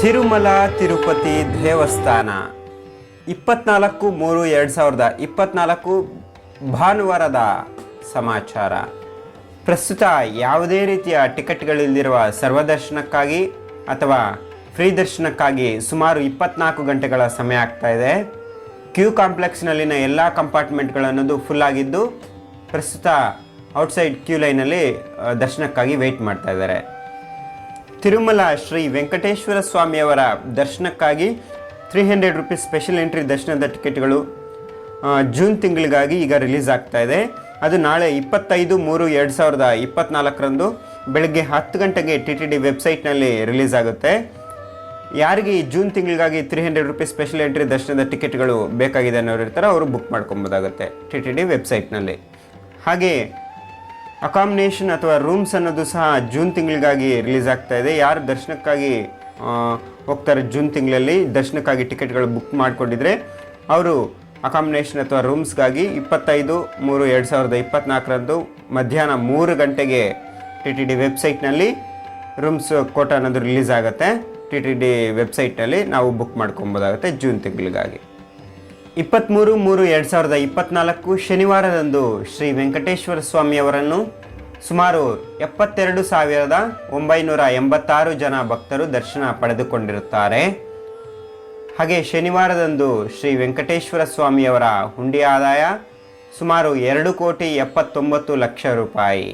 ತಿರುಮಲ, ತಿರುಪತಿ ದೇವಸ್ಥಾನ. ಇಪ್ಪತ್ನಾಲ್ಕು ಮೂರು ಎರಡು ಸಾವಿರದ ಇಪ್ಪತ್ನಾಲ್ಕು ಭಾನುವಾರದ ಸಮಾಚಾರ. ಪ್ರಸ್ತುತ ಯಾವುದೇ ರೀತಿಯ ಟಿಕೆಟ್ಗಳಿಲ್ಲದಿರುವ ಸರ್ವದರ್ಶನಕ್ಕಾಗಿ ಅಥವಾ ಫ್ರೀ ದರ್ಶನಕ್ಕಾಗಿ ಸುಮಾರು ಇಪ್ಪತ್ನಾಲ್ಕು ಗಂಟೆಗಳ ಸಮಯ ಆಗ್ತಾ ಇದೆ. ಕ್ಯೂ ಕಾಂಪ್ಲೆಕ್ಸ್ನಲ್ಲಿನ ಎಲ್ಲ ಕಂಪಾರ್ಟ್ಮೆಂಟ್ಗಳನ್ನೋದು ಫುಲ್ ಆಗಿದ್ದು, ಪ್ರಸ್ತುತ ಔಟ್ಸೈಡ್ ಕ್ಯೂ ಲೈನಲ್ಲಿ ದರ್ಶನಕ್ಕಾಗಿ ವೆಯ್ಟ್ ಮಾಡ್ತಾ ಇದ್ದಾರೆ. ತಿರುಮಲ ಶ್ರೀ ವೆಂಕಟೇಶ್ವರ ಸ್ವಾಮಿಯವರ ದರ್ಶನಕ್ಕಾಗಿ three hundred rupees special entry ದರ್ಶನದ ಟಿಕೆಟ್ಗಳು ಜೂನ್ ತಿಂಗಳಿಗಾಗಿ ಈಗ ರಿಲೀಸ್ ಆಗ್ತಾ ಇದೆ. ಅದು ನಾಳೆ ಇಪ್ಪತ್ತೈದು ಮೂರು ಎರಡು ಸಾವಿರದ ಇಪ್ಪತ್ನಾಲ್ಕರಂದು ಬೆಳಗ್ಗೆ ಹತ್ತು ಗಂಟೆಗೆ ಟಿ ಟಿ ಡಿ ವೆಬ್ಸೈಟ್ನಲ್ಲಿ ರಿಲೀಸ್ ಆಗುತ್ತೆ. ಯಾರಿಗೆ ಈ June ತಿಂಗಳಿಗಾಗಿ three hundred rupees special entry ದರ್ಶನದ ಟಿಕೆಟ್ಗಳು ಬೇಕಾಗಿದೆ ಅನ್ನೋರು ಇರ್ತಾರೆ ಅವರು ಬುಕ್ ಮಾಡ್ಕೊಬೋದಾಗುತ್ತೆ ಟಿ ಟಿ ಡಿ ವೆಬ್ಸೈಟ್ನಲ್ಲಿ ಹಾಗೆ ಅಕಾಮಿನೇಷನ್ ಅಥವಾ ರೂಮ್ಸ್ ಅನ್ನೋದು ಸಹ ಜೂನ್ ತಿಂಗಳಿಗಾಗಿ ರಿಲೀಸ್ ಆಗ್ತಾ ಇದೆ. ಯಾರು ದರ್ಶನಕ್ಕಾಗಿ ಹೋಗ್ತಾರೆ ಜೂನ್ ತಿಂಗಳಲ್ಲಿ, ದರ್ಶನಕ್ಕಾಗಿ ಟಿಕೆಟ್ಗಳು ಬುಕ್ ಮಾಡಿಕೊಂಡಿದ್ರೆ, ಅವರು ಅಕಾಮಿನೇಷನ್ ಅಥವಾ ರೂಮ್ಸ್ಗಾಗಿ ಇಪ್ಪತ್ತೈದು ಮೂರು ಎರಡು ಸಾವಿರದ ಇಪ್ಪತ್ನಾಲ್ಕರಂದು ಮಧ್ಯಾಹ್ನ ಮೂರು ಗಂಟೆಗೆ ಟಿ ಟಿ ಡಿ ವೆಬ್ಸೈಟ್ನಲ್ಲಿ ರೂಮ್ಸ್ ಕೋಟ ಅನ್ನೋದು ರಿಲೀಸ್ ಆಗುತ್ತೆ. ಟಿ ಟಿ ಡಿ ವೆಬ್ಸೈಟ್ನಲ್ಲಿ ನಾವು ಬುಕ್ ಮಾಡ್ಕೊಬೋದಾಗುತ್ತೆ ಜೂನ್ ತಿಂಗಳಿಗಾಗಿ. ಇಪ್ಪತ್ತ್ಮೂರು ಮೂರು, ಎರಡು ಸಾವಿರದ ಇಪ್ಪತ್ನಾಲ್ಕು ಶನಿವಾರದಂದು ಶ್ರೀ ವೆಂಕಟೇಶ್ವರ ಸ್ವಾಮಿಯವರನ್ನು ಸುಮಾರು ಎಪ್ಪತ್ತೆರಡು ಸಾವಿರದ ಒಂಬೈನೂರ ಎಂಬತ್ತಾರು ಜನ ಭಕ್ತರು ದರ್ಶನ ಪಡೆದುಕೊಂಡಿರುತ್ತಾರೆ. ಹಾಗೆ ಶನಿವಾರದಂದು ಶ್ರೀ ವೆಂಕಟೇಶ್ವರ ಸ್ವಾಮಿಯವರ ಹುಂಡಿ ಆದಾಯ ಸುಮಾರು ಎರಡು ಕೋಟಿ ಎಪ್ಪತ್ತೊಂಬತ್ತು ಲಕ್ಷ ರೂಪಾಯಿ.